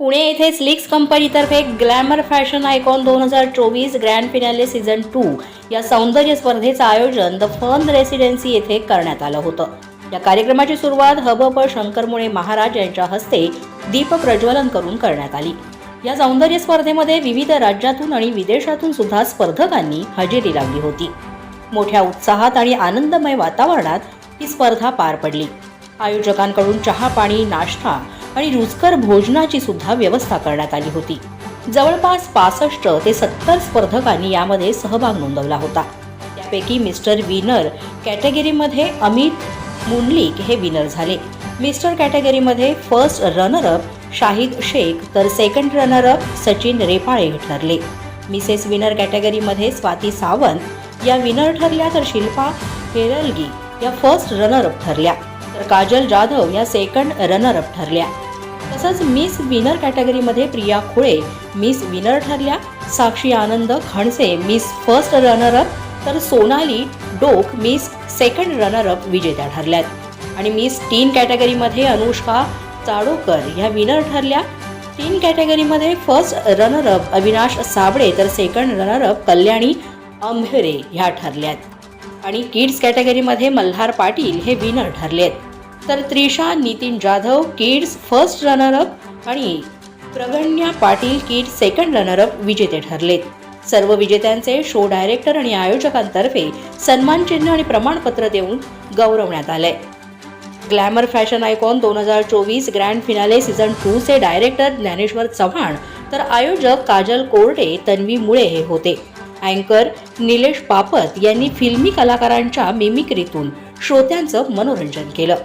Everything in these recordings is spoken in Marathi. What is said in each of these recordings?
पुणे येथे स्लिक्स कंपनीतर्फे ग्लॅमर फॅशन आयकॉन दोन हजार चोवीस ग्रँड फिनाले सीझन टू या सौंदर्य स्पर्धेचं आयोजन द फन रेसिडेन्सी येथे करण्यात आलं होतं. या कार्यक्रमाची सुरुवात हबप शंकरमुळे महाराज यांच्या हस्ते दीप प्रज्वलन करून करण्यात आली. या सौंदर्य स्पर्धेमध्ये विविध राज्यातून आणि विदेशातून सुद्धा स्पर्धकांनी हजेरी लावली होती. मोठ्या उत्साहात आणि आनंदमय वातावरणात ही स्पर्धा पार पडली. आयोजकांकडून चहा पाणी नाश्ता आणि रुचकर भोजनाची सुद्धा व्यवस्था करण्यात आली होती. जवळपास पासष्ट ते सत्तर स्पर्धकांनी यामध्ये सहभाग नोंदवला होता. त्यापैकी मिस्टर विनर कॅटेगरीमध्ये अमित मुंडलिक हे विनर झाले. मिस्टर कॅटेगरीमध्ये फर्स्ट रनरअप शाहिद शेख तर सेकंड रनरअप सचिन रेपाळे हे ठरले. मिसेस विनर कॅटेगरीमध्ये स्वाती सावंत या विनर ठरल्या तर शिल्पा हेरलगी या फर्स्ट रनरअप ठरल्या. तर काजल जाधव या सेकंड रनरअप ठरल्या. तसंच मिस विनर कॅटेगरीमध्ये प्रिया खुळे मिस विनर ठरल्या Sakshi Anand Khanse miss first runner up तर सोनाली डोक मिस सेकंड रनरअप विजेत्या ठरल्यात. आणि मिस टीन कॅटेगरीमध्ये अनुष्का चाडोकर ह्या विनर ठरल्या. टीन कॅटेगरीमध्ये फर्स्ट रनरअप अविनाश साबळे तर सेकंड रनरअप कल्याणी अंभेरे ह्या ठरल्यात. आणि किड्स कॅटेगरीमध्ये मल्हार पाटील हे विनर ठरलेत. तर Trisha Nitin Jadhav kids first runner up आणि Praganya Patil kids second runner up विजेते ठरलेत. सर्व विजेत्यांचे शो डायरेक्टर आणि आयोजकांतर्फे सन्मान चिन्ह आणि प्रमाणपत्र देऊन गौरवण्यात आले ग्लॅमर फॅशन आयकॉन दोन हजार चोवीस ग्रँड फिनाले सीझन टूचे डायरेक्टर ज्ञानेश्वर चव्हाण तर आयोजक काजल कोरडे तन्वी मुळे हे होते. अँकर निलेश पापत यांनी फिल्मी कलाकारांच्या मिमिक्रीतून श्रोत्यांचं मनोरंजन केलं.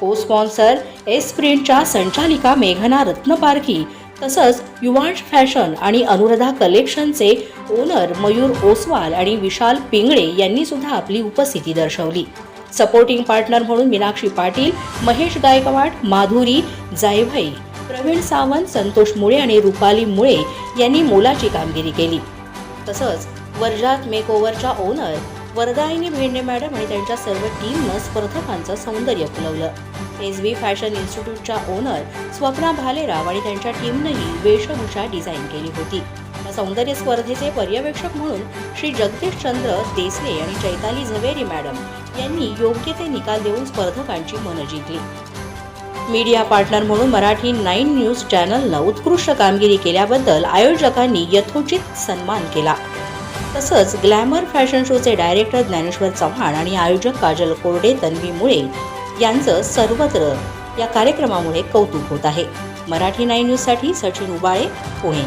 को स्पॉन्सर एस प्रिंटच्या संचालिका मेघना रत्नपारखी तसंच युवांश फॅशन आणि अनुराधा कलेक्शनचे ओनर मयूर ओसवाल आणि विशाल पिंगळे यांनी सुद्धा आपली उपस्थिती दर्शवली. सपोर्टिंग पार्टनर म्हणून मीनाक्षी पाटील महेश गायकवाड माधुरी जायभाई प्रवीण सावंत संतोष मुळे आणि रुपाली मुळे यांनी मोलाची कामगिरी केली. तसंच वर्जात मेकओव्हरच्या ओनर वरदायिनी भेंडे मॅडम आणि त्यांच्या सर्व टीमनं स्पर्धकांचं सौंदर्य फुलवलं. एस बी फॅशन इन्स्टिट्यूटच्या ओनर स्वप्ना भालेराव आणि त्यांच्या टीमनंही वेशभूषा डिझाईन केली होती. या सौंदर्य स्पर्धेचे पर्यवेक्षक म्हणून श्री जगदीश चंद्र देसले आणि चैताली झवेरी मॅडम यांनी योग्य ते निकाल देऊन स्पर्धकांची मनं जिंकली. मीडिया पार्टनर म्हणून मराठी नाईन न्यूज चॅनलनं उत्कृष्ट कामगिरी केल्याबद्दल आयोजकांनी यथोचित सन्मान केला. तसंच ग्लॅमर फॅशन शोचे डायरेक्टर ज्ञानेश्वर चव्हाण आणि आयोजक काजल कोरडे तन्वी मुळे यांचं सर्वत्र या कार्यक्रमामुळे कौतुक होत आहे. मराठी नाईन न्यूजसाठी सचिन उबाळे पुणे.